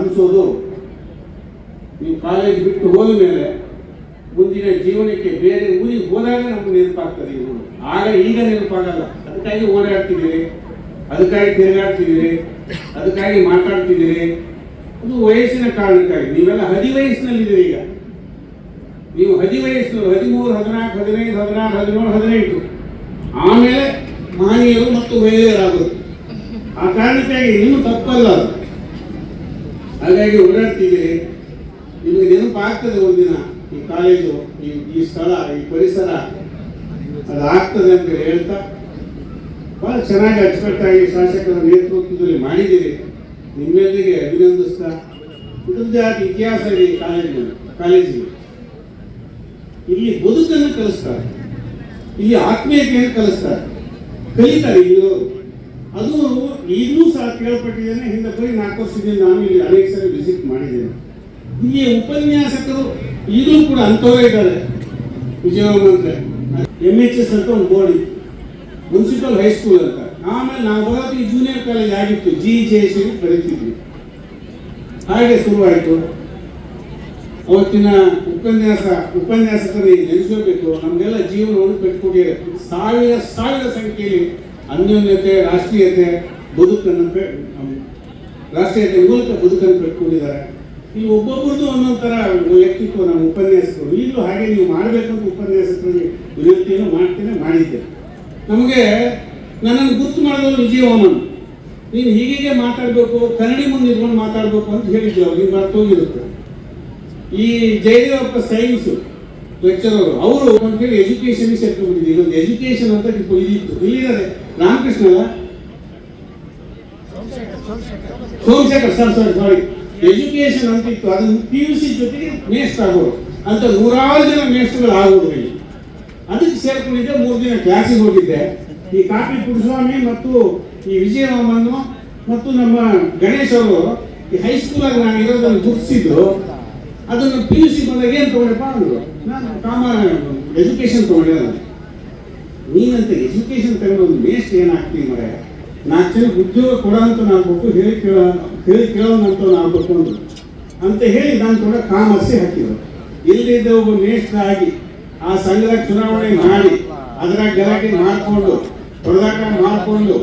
ಅನಿಸೋದು. ನೀವು ಕಾಲೇಜ್ ಬಿಟ್ಟು ಹೋದ ಮೇಲೆ ಮುಂದಿನ ಜೀವನಕ್ಕೆ ಬೇರೆ ಊರಿಗೆ ಹೋದಾಗ ನಮ್ಗೆ ನೆನಪಾಗ್ತದೆ ಆಗ ಈಗ ನೆನಪಾಗಲ್ಲ. ಅದಕ್ಕಾಗಿ ಓಡಾಡ್ತಿದ್ದೀರಿ, ಅದಕ್ಕಾಗಿ ತಿರುಗಾಡ್ತಿದ್ದೀರಿ, ಅದಕ್ಕಾಗಿ ಮಾತಾಡ್ತಿದ್ದೀರಿ. ಅದು ವಯಸ್ಸಿನ ಕಾರಣಕ್ಕಾಗಿ. ನೀವೆಲ್ಲ ಹದಿ ವಯಸ್ಸಿನಲ್ಲಿದ್ದೀರಿ ಈಗ. ನೀವು ಹದಿ ವಯಸ್ಸು ಹದಿಮೂರು, ಹದಿನಾಲ್ಕು, ಹದಿನೈದು, ಹದಿನಾರು, ಹದಿನೇಳು, ಹದಿನೆಂಟು. ಆಮೇಲೆ ಮಹನೀಯರು ಮತ್ತು ವೈದ್ಯರಾಗೋದು ಆ ಕಾರಣಕ್ಕಾಗಿ ಇನ್ನೂ ತಪ್ಪಲ್ಲ ಅದು. ಹಾಗಾಗಿ ಓಡಾಡ್ತೀವಿ ನಿಮಗೆ ನೆನಪಾಗ್ತದೆ ಒಂದಿನ ಈ ಕಾಲೇಜು, ಈ ಈ ಸ್ಥಳ, ಈ ಪರಿಸರ. ಆಗ್ತದೆ ಅಂತ ಹೇಳ್ತಾ, ಬಹಳ ಚೆನ್ನಾಗಿ ಅಚ್ಚುಕಟ್ಟಾಗಿ ಶಾಸಕರ ನೇತೃತ್ವದಲ್ಲಿ ಮಾಡಿದ್ದೀರಿ. ನಿಮ್ಮೆಲ್ಲರಿಗೆ ಅಭಿನಂದಿಸ್ತಾ ಇದರದ್ದೇ ಆದ ಇತಿಹಾಸ ಇದೆ ಈ ಕಾಲೇಜಿನಲ್ಲಿ ಕಾಲೇಜಿಗೆ ಇಲ್ಲಿ ಬದುಕನ್ನು ಕಲಿಸ್ತಾರೆ. ಇಲ್ಲಿ ಆತ್ಮೀಯತೆಯನ್ನು ಕಲಿಸ್ತಾರೆ. ಕಲಿತಾರೆ ಇಲ್ಲಿರೋರು ಅದು ಈಗಲೂ ಸಹ ಕೇಳ್ಪಟ್ಟಿದ್ದೇನೆ, ಹಿಂದೆ ಬರೀ ನಾಲ್ಕು ವರ್ಷದಿಂದ ನಾನು ಇಲ್ಲಿ ಅನೇಕ ಸರಿ ವಿಸಿಟ್ ಮಾಡಿದ್ದೇನೆ. ಹೀಗೆ ಉಪನ್ಯಾಸಕರು ಈಗಲೂ ಕೂಡ ಅಂತವೇ ಇದ್ದಾರೆ. ವಿಜಯವಂತೆ ಎಂ ಎಚ್ ಎಸ್ ಅಂತ ಒಂದು ಬೋರ್ಡ್ ಇತ್ತು ಮುನ್ಸಿಪಲ್ ಹೈಸ್ಕೂಲ್ ಅಂತ. ಆಮೇಲೆ ನಾವು ಬರೋದು ಈ ಜೂನಿಯರ್ ಕಾಲೇಜ್ ಆಗಿತ್ತು. ಜಿ ಜೆ ಸಿ ಕರೀತಿದ್ವಿ ಹಾಗೆ ಶುರುವಾಯಿತು. ಅವತ್ತಿನ ಉಪನ್ಯಾಸ, ಉಪನ್ಯಾಸಕರಿಗೆ ನೆನೆಸಬೇಕು ನಮಗೆಲ್ಲ ಜೀವನವನ್ನು ಕಟ್ಟಿಕೊಟ್ಟಿದ್ದಾರೆ ಸಾವಿರ ಸಾವಿರ ಸಂಖ್ಯೆಯಲ್ಲಿ ಅನ್ಯೋನ್ಯತೆ, ರಾಷ್ಟ್ರೀಯತೆ, ಬದುಕನ್ನು ರಾಷ್ಟ್ರೀಯತೆ ಮೂಲಕ ಬದುಕನ್ನು ಕಟ್ಟಿಕೊಂಡಿದ್ದಾರೆ ಈ ಒಬ್ಬೊಬ್ಬರದ್ದು ಒಂದೊಂದು ಥರ ವ್ಯಕ್ತಿತ್ವ ನಮ್ಮ ಉಪನ್ಯಾಸಕರು. ಈಗಲೂ ಹಾಗೆ ನೀವು ಮಾಡಬೇಕು ಅಂತ ಉಪನ್ಯಾಸಕರಿಗೆ ವಿನಂತಿಯನ್ನು ಮಾಡ್ತೇನೆ ಮಾಡಿದ್ದೆ ನಮಗೆ ನನ್ನನ್ನು ಗುರ್ತು ಮಾಡಿದವರು ವಿಜಯವಾಮನ್. ನೀನು ಹೀಗೆ ಮಾತಾಡಬೇಕು, ಕನ್ನಡಿ ಮುಂದೆ ನಿಂತ್ಕೊಂಡು ಮಾತಾಡಬೇಕು ಅಂತ ಹೇಳಿದ್ದೆ ಅವ್ರು. ನೀವು ಬರ್ತೋಗಿರುತ್ತೆ ಈ ಜಯದೇವಪ್ಪ ಸೈನ್ಸ್ ಲೆಕ್ಚರರ್ ಅವರು ಅಂತೇಳಿ ಎಜುಕೇಶನ್ ಸೇರ್ಕೊಂಡಿದ್ದೆ ಇದೊಂದು ಎಜುಕೇಶನ್ ಅಂತ ಇದಿತ್ತು. ಇಲ್ಲಿದ್ದಾರೆ. Ramakrishna Somashekhar, sir sir sorry education ಅಂತ ಇತ್ತು. ಅದನ್ನು ಪಿ ಯು ಸಿ ಜೊತೆಗೆ ಮೇಸ್ಟ್ ಆಗೋರು. ಅಂತ ನೂರಾರು ಜನ ಮೇಸ್ಟ್ಗಳು ಆಗೋದು ಇಲ್ಲಿ. ಅದಕ್ಕೆ ಸೇರ್ಕೊಂಡಿದ್ದೆ, ಮೂರು ದಿನ ಕ್ಲಾಸಿಗೆ ಹೋಗಿದ್ದೆ. ಈ ಕಾಪಿ ಪುಟ್ಟಸ್ವಾಮಿ ಮತ್ತು ಈ ವಿಜಯರಾಮನ್ನು ಮತ್ತು ನಮ್ಮ ಗಣೇಶ್ ಅವರು, ಈ ಹೈಸ್ಕೂಲಲ್ಲಿ ನಾನು ಇರೋದನ್ನು ಗುರುತಿಸಿದ್ದು ಅದನ್ನು ಪಿ ಯು ಸಿ ಬಂದಾಗ ಏನು ತಗೊಂಡಪ್ಪ ಅಂದ್ರು ನಾನು ಕಾಮ ಎಜುಕೇಶನ್ ತಗೊಂಡೆ ನಾನು. ನೀನಂತ ಎಜುಕೇಶನ್ ತಗೊಂಡು ಮೇಸ್ಟ್ ಏನಾಗ್ತೀನಿ ಮರೆ? ನಾಲ್ಕು ಜನ ಉದ್ಯೋಗ ಕೊಡೋಂತ ಆಗ್ಬೇಕು ಹೇಳಿ ಕೇಳ, ಹೇಳಿ ಕೇಳೋನಂತ ಆಗ್ಬೇಕು ಅಂದ್ರು. ಅಂತ ಹೇಳಿ ನಾನು ಕೂಡ ಕಾಮರ್ಸೇ ಹಾಕಿದ್ರು. ಇಲ್ಲಿದ್ದ ಒಬ್ಬ ಮೇಷ್ಟ್ರ ಆಗಿ ಆ ಸಂಘದ ಚುನಾವಣೆ ಮಾಡಿ ಅದರ ಗಲಾಟೆ ಮಾಡಿಕೊಂಡು, ಹೊಡೆದಾಟ ಮಾಡಿಕೊಂಡು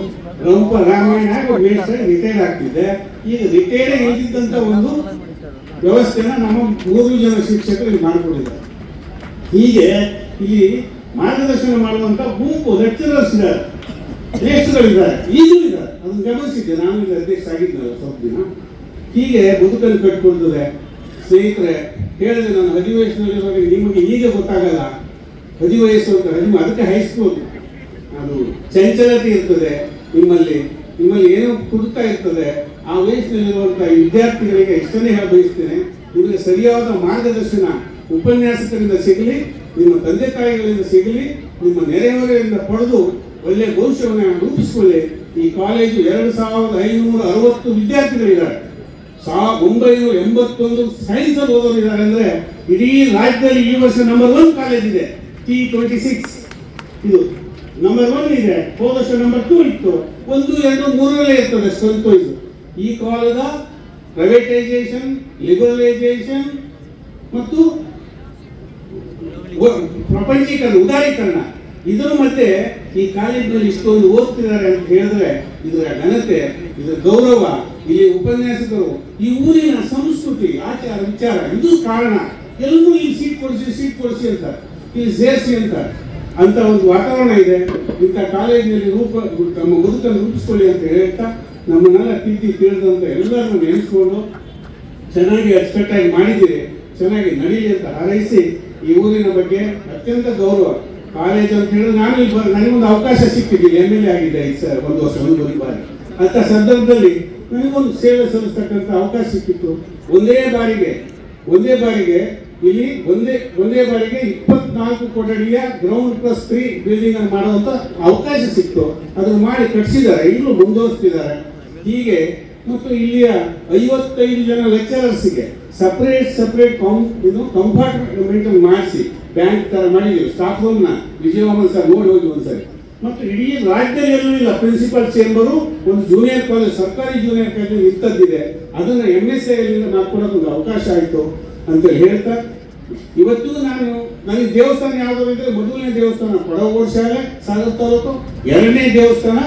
ರಂಪ ರಾಮಾಯಣ ರಿಟೈರ್ ಮೇಷ್ಟ್ರ ರಿಟೈರ್ಡ್ ಆಗ್ತಿದ್ದೆ ಈಗ ರಿಟೈರ್ಡ್ ಇದ್ದಿದ್ದಂಥ ಒಂದು ವ್ಯವಸ್ಥೆನ ನಮ್ಮ ಮೂರು ಜನ ಶಿಕ್ಷಕರು ಇಲ್ಲಿ ಮಾಡಿಕೊಂಡಿದ್ದಾರೆ. ಹೀಗೆ ಇಲ್ಲಿ ಮಾರ್ಗದರ್ಶನ ಮಾಡುವಂತ ಗುಂಪು ಲೆಕ್ಚರರ್ಸ್ ಇದ್ದಾರೆ. ದೇಶಗಳಿದ್ದಾರೆ ಈಗಲೂ ಇದ್ದಾರೆ ಅದನ್ನು ಗಮನಿಸಿದ್ದೆ, ನಾನು ಇಲ್ಲಿ ಅಧ್ಯಕ್ಷ ಆಗಿದ್ದಲ್ಲ ಸ್ವಲ್ಪ ದಿನ. ಹೀಗೆ ಬದುಕನ್ನು ಕಟ್ಕೊಳ್ತದೆ ಸ್ನೇಹಿತರೆ ಹೇಳಿದೆ ನಾನು ಹದಿ ವಯಸ್ಸಿನಲ್ಲಿರುವಾಗ ನಿಮಗೆ ಈಗ ಗೊತ್ತಾಗಲ್ಲ. ಹದಿ ವಯಸ್ಸು ಅಂತ ಹದಿ ಅದಕ್ಕೆ ಹೈಸ್ಕೂಲ್. ಅದು ಚಂಚಲತೆ ಇರ್ತದೆ ನಿಮ್ಮಲ್ಲಿ. ನಿಮ್ಮಲ್ಲಿ ಏನೋ ಕುಡ್ತಾ ಇರ್ತದೆ. ಆ ವಯಸ್ಸಿನಲ್ಲಿರುವಂತಹ ವಿದ್ಯಾರ್ಥಿಗಳಿಗೆ ಇಷ್ಟನ್ನೇ ಹೇಳ ಬಯಸ್ತೇನೆ, ನಿಮಗೆ ಸರಿಯಾದ ಮಾರ್ಗದರ್ಶನ ಉಪನ್ಯಾಸಕರಿಂದ ಸಿಗಲಿ, ನಿಮ್ಮ ತಂದೆ ತಾಯಿಗಳಿಂದ ಸಿಗಲಿ, ನಿಮ್ಮ ನೆರೆಹೊರೆಯಿಂದ ಪಡೆದು ಒಳ್ಳೆಯ ಭವಿಷ್ಯವನ್ನು ರೂಪಿಸಿಕೊಳ್ಳಿ. ಈ ಕಾಲೇಜು ಎರಡು ಸಾವಿರದ ಐನೂರ ಅರವತ್ತು ವಿದ್ಯಾರ್ಥಿಗಳಿದ್ದಾರೆ. ಸಾವಿರದ ಒಂಬೈನೂರ ಎಂಬತ್ತೊಂದು ಸೈನ್ಸ್ ಓದೋರು ಓದೋರಿದ್ದಾರೆ ಅಂದ್ರೆ ಇಡೀ ರಾಜ್ಯದಲ್ಲಿ ಈ ವರ್ಷ ನಂಬರ್ ಒನ್ ಕಾಲೇಜ್ ಇದೆ. ಟಿ ಟ್ವೆಂಟಿ ಸಿಕ್ಸ್ ಇದು ನಂಬರ್ ಒನ್ ಇದೆ. ಹೋದ ವರ್ಷ ನಂಬರ್ ಟೂ ಇತ್ತು. ಒಂದು, ಎರಡು, ಮೂರರಲ್ಲೇ ಇರ್ತದೆ ಸ್ಟ್ರೆಂತ್ ವೈಸ್ ಈ ಕಾಲದ ಪ್ರೈವೇಟೈಸೇಷನ್ ಲಿಬರಲೈಸೇಷನ್ ಮತ್ತು ಪ್ರಪಂಚೀಕರಣ, ಉದಾರೀಕರಣ. ಇದರ ಮಧ್ಯೆ ಈ ಕಾಲೇಜಿನಲ್ಲಿ ಇಷ್ಟೊಂದು ಓದ್ತಿದ್ದಾರೆ ಅಂತ ಹೇಳಿದ್ರೆ ಇದರ ಘನತೆ, ಇದರ ಗೌರವ, ಇಲ್ಲಿ ಉಪನ್ಯಾಸಕರು, ಈ ಊರಿನ ಸಂಸ್ಕೃತಿ, ಆಚಾರ, ವಿಚಾರ, ಇದು ಕಾರಣ. ಎಲ್ಲರೂ ಇಲ್ಲಿ ಸೀಟ್ ಕೊಡಿಸಿ ಸೀಟ್ ಕೊಡಿಸಿ ಅಂತ ಇಲ್ಲಿ ಸೇರಿಸಿ ಅಂತ ಅಂತ ಒಂದು ವಾತಾವರಣ ಇದೆ. ಇಂಥ ಕಾಲೇಜಿನಲ್ಲಿ ರೂಪ ತಮ್ಮ ಬದುಕನ್ನು ರೂಪಿಸ್ಕೊಳ್ಳಿ ಅಂತ ಹೇಳ್ತಾ ನಮ್ಮನ್ನೆಲ್ಲ ಪ್ರೀತಿ ತಿಳಿದಂತ ಎಲ್ಲರನ್ನು ನೆನೆಸ್ಕೊಂಡು ಚೆನ್ನಾಗಿ ಅಚ್ಚುಕಟ್ಟಾಗಿ ಮಾಡಿದ್ದೀರಿ, ಚೆನ್ನಾಗಿ ನಡೀಲಿ ಅಂತ ಹಾರೈಸಿ ಈ ಊರಿನ ಬಗ್ಗೆ ಅತ್ಯಂತ ಗೌರವ. ಕಾಲೇಜ್ ಅಂತ ಹೇಳಿದ್ರೆ ನಾನು ಇಲ್ಲಿ ನನಗೊಂದು ಅವಕಾಶ ಸಿಕ್ಕಿದ್ದೀನಿ ಎಂ ಎಲ್ ಎ ಆಗಿದೆ ಈ ಸರ್ ಒಂದು ವರ್ಷ, ಒಂದು ಒಂದು ಬಾರಿ. ಅಂತ ಸಂದರ್ಭದಲ್ಲಿ ನನಗೊಂದು ಸೇವೆ ಸಲ್ಲಿಸ್ತಕ್ಕಂಥ ಅವಕಾಶ ಸಿಕ್ಕಿತ್ತು. ಒಂದೇ ಬಾರಿಗೆ ಒಂದೇ ಬಾರಿಗೆ, ಇಲ್ಲಿ ಒಂದೇ ಒಂದೇ ಬಾರಿಗೆ ಇಪ್ಪತ್ನಾಲ್ಕು ಕೊಠಡಿಯ ಗ್ರೌಂಡ್ ಪ್ಲಸ್ ತ್ರೀ ಬಿಲ್ಡಿಂಗ್ ಅನ್ನು ಮಾಡುವಂತ ಅವಕಾಶ ಸಿಕ್ತು. ಅದನ್ನು ಮಾಡಿ ಕಟ್ಸಿದ್ದಾರೆ ಈಗಲೂ ಮುಂದುವರಿಸ್ತಿದ್ದಾರೆ. ಹೀಗೆ ಮತ್ತು ಇಲ್ಲಿಯ ಐವತ್ತೈದು ಜನ ಲೆಕ್ಚರರ್ಸ್ಗೆ ಸಪ್ರೇಟ್ ಸಪ್ರೇಟ್ ಕೌಂ ಇದು ಕಂಪಾರ್ಟ್ಮೆಂಟ್ ಮಾಡಿಸಿ ಬ್ಯಾಂಕ್ ತರ ಮಾಡಿದ್ದೀವಿ ಸ್ಟಾಫ್ ರೂಮ್ನ ವಿಜಯವಾಮನ್ ಸರ್ ನೋಡಿ ಹೋಗಿ ಒಂದ್ಸರಿ. ಮತ್ತು ಇಡೀ ರಾಜ್ಯದಲ್ಲಿ ಎಲ್ಲೂ ಇಲ್ಲ. ಪ್ರಿನ್ಸಿಪಲ್ ಚೇಂಬರು ಒಂದು ಜೂನಿಯರ್ ಕಾಲೇಜ್ ಸರ್ಕಾರಿ ಜೂನಿಯರ್ ಕಾಲೇಜ್ ಇಂಥದ್ದಿದೆ ಅದನ್ನ ಎಂ ಎಸ್ ಎಲ್ಲಿಂದ ಮಾಡ್ಕೊಡೋಕೆ ಒಂದು ಅವಕಾಶ ಆಯಿತು ಅಂತ ಹೇಳ್ತಾ, ಇವತ್ತು ನಾನು ನನಗೆ ದೇವಸ್ಥಾನ ಯಾವ್ದು ಇದ್ರೆ ಮೊದಲನೇ ದೇವಸ್ಥಾನ ಕೊಡಗೋಡ್ ಶಾಲೆ, ಸಾಗರ ತಾಲೂಕು, ಎರಡನೇ ದೇವಸ್ಥಾನ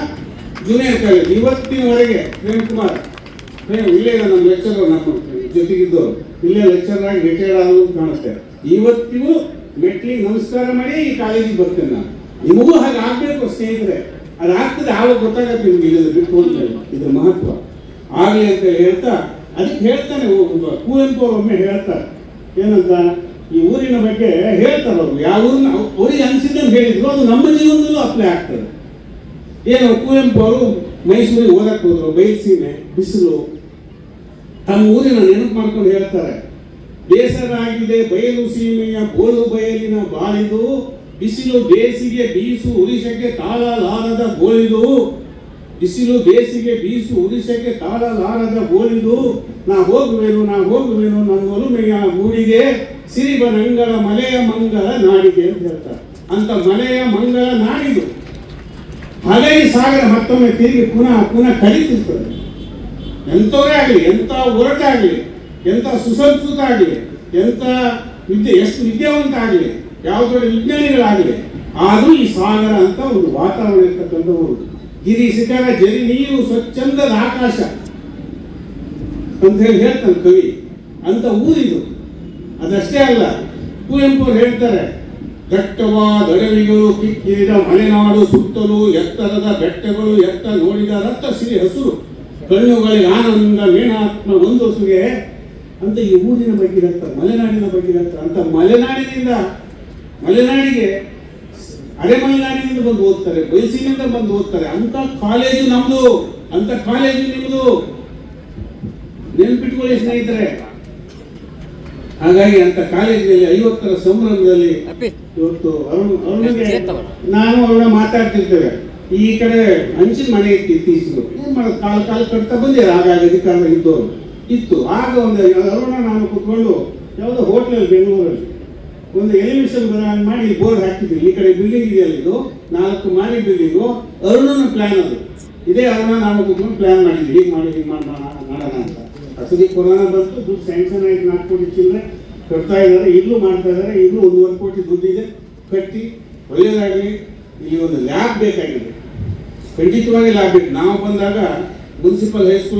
ಜೂನಿಯರ್ ಕಾಲೇಜ್ ಇವತ್ತಿನವರೆಗೆ ಪ್ರೇಮ್ ಕುಮಾರ್, ಪ್ರೇಮ್, ಇಲ್ಲೇ ನಮ್ಮ ಲೆಕ್ಚರ್ ನಮ್ಮ ಜೊತೆಗಿದ್ದು ಇಲ್ಲೇ ಲೆಕ್ಚರ್ ಆಗಿ ರಿಟೈರ್ಡ್ ಆಗೋದು ಕಾಣುತ್ತೆ. ಇವತ್ತಿಗೂ ಮೆಟ್ಲಿಗೆ ನಮಸ್ಕಾರ ಮಾಡಿ ಈ ಕಾಲೇಜಿಗೆ ಬರ್ತೇನೆ ನಾನು. ನಿಮಗೂ ಹಾಗೆ ಆಗ್ಬೇಕು ಸ್ನೇಹಿತರೆ. ಅದಾಗ್ತದೆ ಆವಾಗ ಗೊತ್ತಾಗತ್ತೆ ನಿಮ್ಗೆ ಇಲ್ಲದ ಬಿಟ್ಟು ಇದ್ರ ಮಹತ್ವ. ಆಗಲಿ ಅಂತ ಹೇಳ್ತಾ, ಅದಕ್ಕೆ ಹೇಳ್ತಾನೆ ಕುವೆಂಪು ಒಮ್ಮೆ ಹೇಳ್ತಾರೆ. ಏನಂತ, ಈ ಊರಿನ ಬಗ್ಗೆ ಹೇಳ್ತಾರೆ ಅವರು. ಯಾವ ಊರಿನ ಅವ್ರಿಗೆ ಅನಿಸಿದ್ದನ್ನು ಹೇಳಿದ್ರು. ಅದು ನಮ್ಮ ಜೀವನದಲ್ಲೂ ಅಪ್ಲೈ ಆಗ್ತದೆ. ಏನು ಕುವೆಂಪು ಅವರು ಮೈಸೂರಿಗೆ ಓದಕ್ಕೆ ಹೋದ್ರು ಬಯಲ್ಸೀಮೆ ಬಿಸಿಲು. ತಮ್ಮ ಊರಿನ ನೆನಪು ಮಾಡ್ಕೊಂಡು ಹೇಳ್ತಾರೆ, ಬೇಸರ ಆಗಿದೆ, ಬಯಲು ಸೀಮೆಯ ಬೋಳು ಬಯಲಿನ ಬಾಳಿದು, ಬಿಸಿಲು ಬೇಸಿಗೆ ಬೀಸು ಉರಿಸಕ್ಕೆ ತಾಳಲಾರದ ಬೋಳಿದು. ಬಿಸಿಲು ಬೇಸಿಗೆ ಬೀಸು ಉರಿಸಕ್ಕೆ ತಾಳಲಾರದ ಬೋಳಿದು. ನಾ ಹೋಗುವೆನು ನಾ ಹೋಗುವೆನು, ನನ್ನ ಒಲುಮೆಯ ಮೂಡಿಗೆ ಸಿರಿಬನಂಗಳ ಮಲೆಯ ಮಂಗಳ ನಾಡಿಗೆ ಅಂತ ಹೇಳ್ತಾರೆ. ಅಂತ ಮಲೆಯ ಮಂಗಳ ನಾಡಿದು. ಹಾಗಾಗಿ ಸಾಗರ ಮತ್ತೊಮ್ಮೆ ತಿರುಗಿ ಪುನಃ ಪುನಃ ಕಲಿತಿರ್ತದೆ ಎಂಥವರೇ ಆಗಲಿ, ಎಂಥ ಒರಟಾಗಲಿ ಎಂಥ ಸುಸಂಸ್ಕೃತ ಆಗಲಿ, ಎಂಥ ವಿದ್ಯೆ, ಎಷ್ಟು ವಿದ್ಯಾವಂತ ಆಗಲಿ ಯಾವ ದೊಡ್ಡ ವಿಜ್ಞಾನಿಗಳಾಗಲಿ, ಆದರೂ ಈ ಸಾಗರ ಅಂತ ಒಂದು ವಾತಾವರಣ ಇರ್ತಕ್ಕಂಥ ಒಂದು ಗಿರಿ ಶಿಖರ, ಜರಿ ನೀರು, ಸ್ವಚ್ಛಂದದ ಆಕಾಶ ಅಂತ ಹೇಳಿ ಹೇಳ್ತಾನೆ ಕವಿ. ಅಂತ ಊರಿದು. ಅದಷ್ಟೇ ಅಲ್ಲ, ಕುವೆಂಪು ಹೇಳ್ತಾರೆ ಅಡವಿಗಳು ಕಿಕ್ಕಿರಿದ ಮಲೆನಾಡು ಸುತ್ತಲೂ ಎತ್ತರದ ಬೆಟ್ಟಗಳು ಎತ್ತ ನೋಡಿದ ರಕ್ತ ಸಿರಿ ಹಸುರು. ಕಣ್ಣುಗಳಿಗೆ ಆನಂದ ಒಂದು ಒಂದೊಸುಗೆ ಅಂತ ಈ ಊರಿನ ಬಗ್ಗೆ ಮಲೆನಾಡಿನ ಬಗ್ಗೆ ಅಂತ ಮಲೆನಾಡಿನಿಂದ, ಮಲೆನಾಡಿಗೆ ಅರೆ ಮಲೆನಾಡಿನಿಂದ ಬಂದು ಓದ್ತಾರೆ ಬಯಸಿನಿಂದ ಬಂದು ಓದ್ತಾರೆ ಅಂತ ಕಾಲೇಜು ನಮ್ದು ಅಂತ ಕಾಲೇಜು ನಿಮ್ದು. ನೆನ್ಪಿಟ್ಕೊಳ್ಳಿ ಸ್ನೇಹಿತರೆ. ಹಾಗಾಗಿ ಅಂತ ಕಾಲೇಜಿನಲ್ಲಿ ಐವತ್ತರ ಸಂಭ್ರಮದಲ್ಲಿ ಇವತ್ತು ಅರುಣ್ಗೆ ನಾನು ಅವನ ಮಾತಾಡ್ತಿರ್ತೇವೆ. ಈ ಕಡೆ ಹಂಚಿನ ಮನೆ ಇತ್ತು ಇತ್ತೀಚೆಗೆ ಏನ್ ಮಾಡೋದು? ಕಾಲ ಕಾಲ ಕಟ್ತಾ ಬಂದಿರ ಹಾಗಾಗಿ ಅಧಿಕಾರ ಇದ್ದವರು ಇತ್ತು. ಆಗ ಒಂದು ಅರುಣ ನಾನು ಕುತ್ಕೊಂಡು ಯಾವುದೋ ಹೋಟ್ಲಲ್ಲಿ ಬೆಂಗಳೂರಲ್ಲಿ ಒಂದು ಎಲಿವೇಶನ್ ಬದಲಾವಣೆ ಮಾಡಿ ಬೋರ್ಡ್ ಹಾಕಿದ್ವಿ ಈ ಕಡೆ ಬಿಲ್ಡಿಂಗ್ ಇದೆಯಲ್ಲ ಇದು. ನಾಲ್ಕು ಮಾರಿ ಬಿಲ್ಡಿಂಗು ಅರುಣನ ಪ್ಲಾನ್ ಅದು. ಇದೇ ಅರುಣ ನಾನು ಕುತ್ಕೊಂಡು ಪ್ಲಾನ್ ಮಾಡಿದ್ವಿ. ಹೀಗೆ ಮಾಡಿ ಹೀಗೆ ಮಾಡೋಣ ಮಾಡೋಣ ಅಂತ. ಅಸಲಿ ಕೊರೋನಾ ಬಂತು, ದುಡ್ಡು ಸ್ಯಾಂಕ್ಷನ್ ಆಗಿ ನಾಲ್ಕು ಕೋಟಿ ಚಿಲ್ಲರೆ ಕಟ್ತಾ ಇದ್ದಾರೆ. ಈಗಲೂ ಮಾಡ್ತಾ ಇದ್ದಾರೆ. ಈಗಲೂ ಒಂದೂವರೆ ಕೋಟಿ ದುಡ್ಡಿದೆ. ಕಟ್ಟಿ ಒಳ್ಳೆಯದಾಗಲಿ ಇಲ್ಲಿ ಒಂದು ಲ್ಯಾಬ್ ಬೇಕಾಗಿದೆ. ಖಂಡಿತವಾಗಿ ಲ್ಯಾಬ್ ಬೇಕು. ನಾವು ಬಂದಾಗ ಮುನ್ಸಿಪಲ್ ಹೈಸ್ಕೂಲ್